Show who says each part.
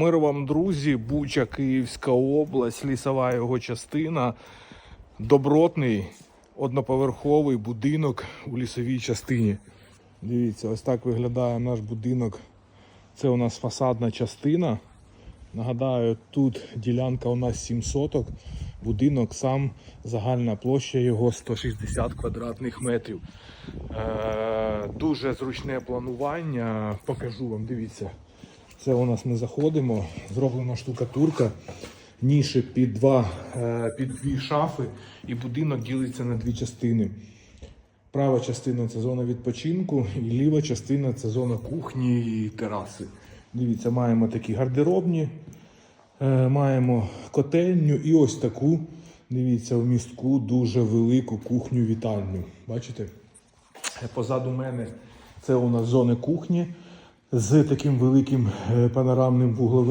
Speaker 1: Мир вам, друзі, Буча, Київська область, лісова його частина, добротний одноповерховий будинок у лісовій частині. Дивіться, ось так виглядає наш будинок. Це у нас фасадна частина. Нагадаю, тут ділянка у нас 7 соток. Будинок сам, загальна площа його 160 квадратних метрів. Е, дуже зручне планування. Покажу вам, дивіться. Це у нас ми заходимо, зроблена штукатурка, ніші під, два, е, під дві шафи, і будинок ділиться на дві частини. Права частина це зона відпочинку, і ліва частина це зона кухні і тераси. Дивіться, маємо такі гардеробні, е, маємо котельню і ось таку, дивіться, в містку дуже велику кухню-вітальню. Бачите? Е, Позаду мене це у нас зони кухні з таким великим е, панорамним вугловим